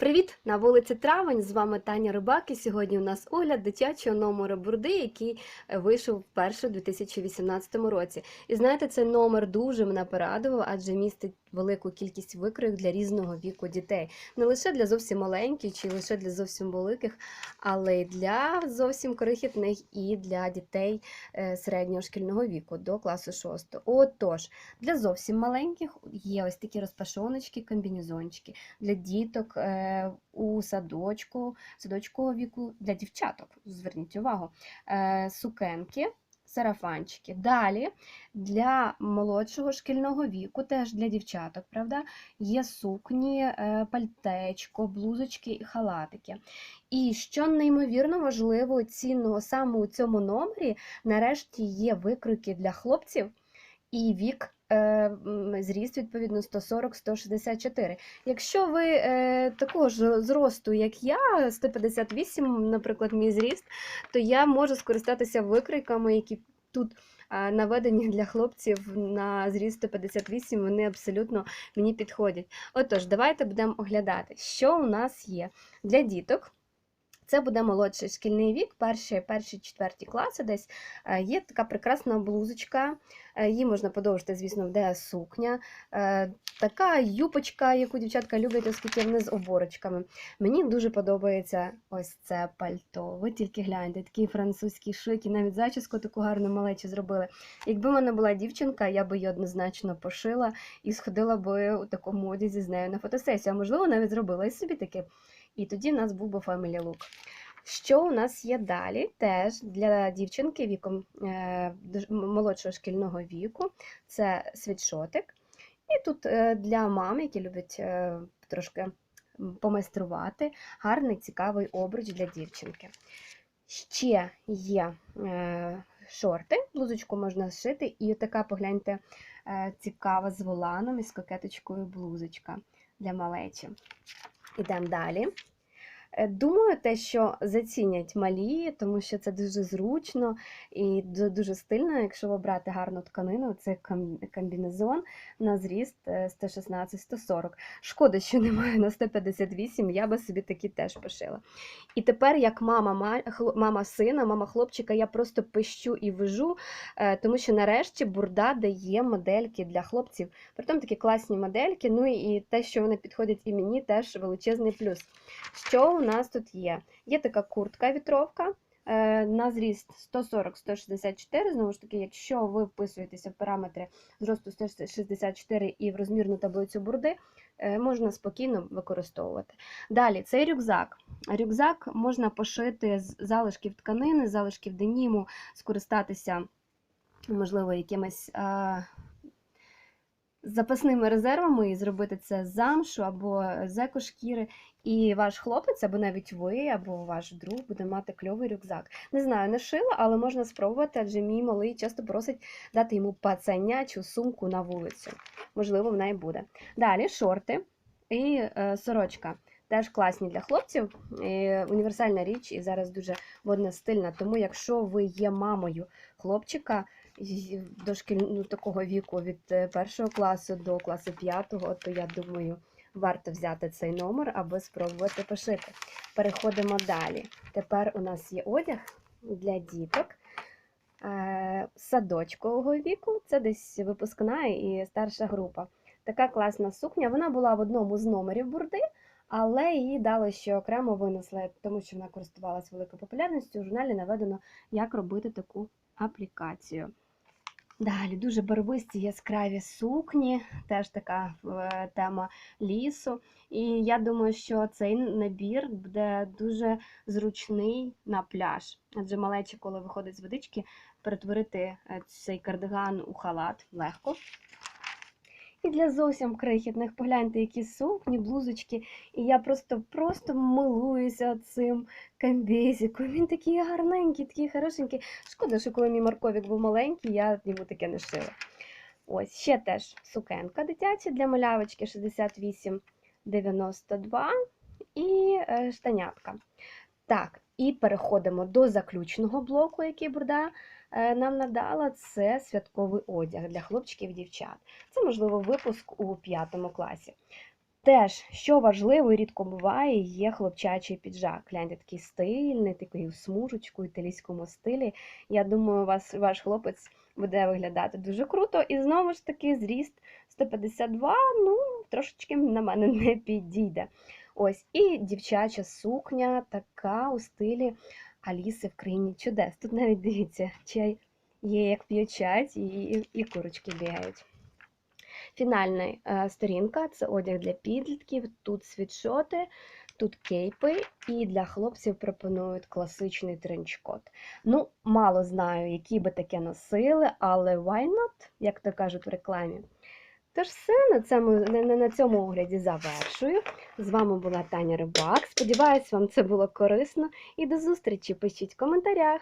Привіт! На вулиці Травень. З вами Таня Рибак. І сьогодні у нас огляд дитячого номеру бурди, який е, вийшов вперше у 2018 році. І знаєте, цей номер дуже мене порадував, адже містить велику кількість викроїв для різного віку дітей. Не лише для зовсім маленьких чи лише для зовсім великих, але й для зовсім крихітних і для дітей е, середнього шкільного віку до класу 6. Отож, для зовсім маленьких є ось такі розпашоночки, комбінезончики для діток е, у садочку, садочкового віку для дівчаток. Зверніть увагу, е, сукенки. Сарафанчики. Далі для молодшого шкільного віку, теж для дівчаток, правда, є сукні, е, пальтечко, блузочки і халатики. І що неймовірно важливо, цінного саме у цьому номері, нарешті є викройки для хлопців і вік. Е, Зріст, відповідно, 140-164. Якщо ви е, такого ж зросту, як я, 158, наприклад, мій зріст, то я можу скористатися викройками, які тут наведені для хлопців на зріст 158, вони абсолютно мені підходять. Отож, давайте будемо оглядати, що у нас є для діток. Це буде молодший шкільний вік, перші, перші четверті класи десь е, є така прекрасна блузочка. е, Її можна подовжити, звісно, де сукня. Е, Така юпочка, яку дівчатка люблять, оскільки вони з оборочками. Мені дуже подобається ось це пальто. Ви тільки гляньте, такий французький шик, навіть зачіску таку гарну малечу зробили. Якби в мене була дівчинка, я би її однозначно пошила і сходила би у такому одязі з нею на фотосесію. А можливо, навіть зробила і собі таке. І тоді в нас був би Family Look. Що у нас є далі? Теж для дівчинки віком е, молодшого шкільного віку це світшотик. І тут е, для мам, які люблять е, трошки помайструвати, гарний цікавий обруч для дівчинки. Ще є шорти, блузочку можна зшити, і така, погляньте, цікава з воланом і з кокеточкою блузочка для малечі. Ідемо далі. Е, Думаю, те, що зацінять малі, тому що це дуже зручно і дуже стильно, якщо обрати гарну тканину, це комбінезон на зріст е, 116-140. Шкода, що немає на 158, я би собі такі теж пошила. І тепер, як мама, мама сина, мама хлопчика, я просто пищу і вижу, е, тому що нарешті бурда дає модельки для хлопців. Притом такі класні модельки. Ну і те, що вони підходять і мені, теж величезний плюс. Що у нас тут є? Є така куртка вітровка. е, На зріст 140-164. Знову ж таки, якщо ви вписуєтеся в параметри зросту 164 і в розмірну таблицю бурди, е, можна спокійно використовувати. Далі, цей рюкзак. Рюкзак можна пошити з залишків тканини, з залишків деніму, скористатися, можливо, якимись запасними резервами і зробити це з замшу або з екошкіри. І ваш хлопець, або навіть ви, або ваш друг буде мати кльовий рюкзак. Не знаю, не шила, але можна спробувати, адже мій малий часто просить дати йому пацанячу сумку на вулицю. Можливо, вона і буде. Далі шорти і е, сорочка. Теж класні для хлопців. Універсальна річ і зараз дуже модна стильна. Тому, якщо ви є мамою хлопчика й- до шкільного такого віку від е, першого класу до класу п'ятого, то я думаю, варто взяти цей номер, аби спробувати пошити. Переходимо далі. Тепер у нас є одяг для діток. е, Садочкового віку, це десь випускна і старша група. Така класна сукня. Вона була в одному з номерів бурди, але її дали ще окремо винесли, тому що вона користувалася великою популярністю. У журналі наведено, як робити таку аплікацію. Далі дуже барвисті яскраві сукні, теж така е, тема лісу. І я думаю, що цей набір буде дуже зручний на пляж. Адже малечі, коли виходить з водички, перетворити е, цей кардиган у халат легко. І для зовсім крихітних погляньте, які сукні, блузочки. І я просто просто милуюся цим камбезиком. Він такий гарненький, такий хорошенький. Шкода, що коли мій морковік був маленький, я йому таке не шила. Ось ще теж сукенка дитяча для малявочки 68,92 і е, штанятка. Так, і переходимо до заключного блоку, який бурда е, нам надала. Це святковий одяг для хлопчиків і дівчат. Це, можливо, випуск у п'ятому класі. Теж, що важливо і рідко буває, є хлопчачий піджак. Гляньте, такий стильний, такий у смужечку, італійському стилі. Я думаю, вас, ваш хлопець буде виглядати дуже круто. І знову ж таки, зріст 152, ну, трошечки на мене не підійде. Ось, і дівчача сукня така у стилі Аліси в країні чудес. Тут навіть дивіться, чай є як п'ють чай, і, і, і курочки бігають. Фінальна е, сторінка це одяг для підлітків. Тут світшоти, тут кейпи, і для хлопців пропонують класичний тренчкот. Ну, мало знаю, які би таке носили, але why not, як то кажуть в рекламі. Тож все, на цьому, на, на- цьому огляді завершую. З вами була Таня Рибак. Сподіваюсь, вам це було корисно. І до зустрічі. Пишіть в коментарях.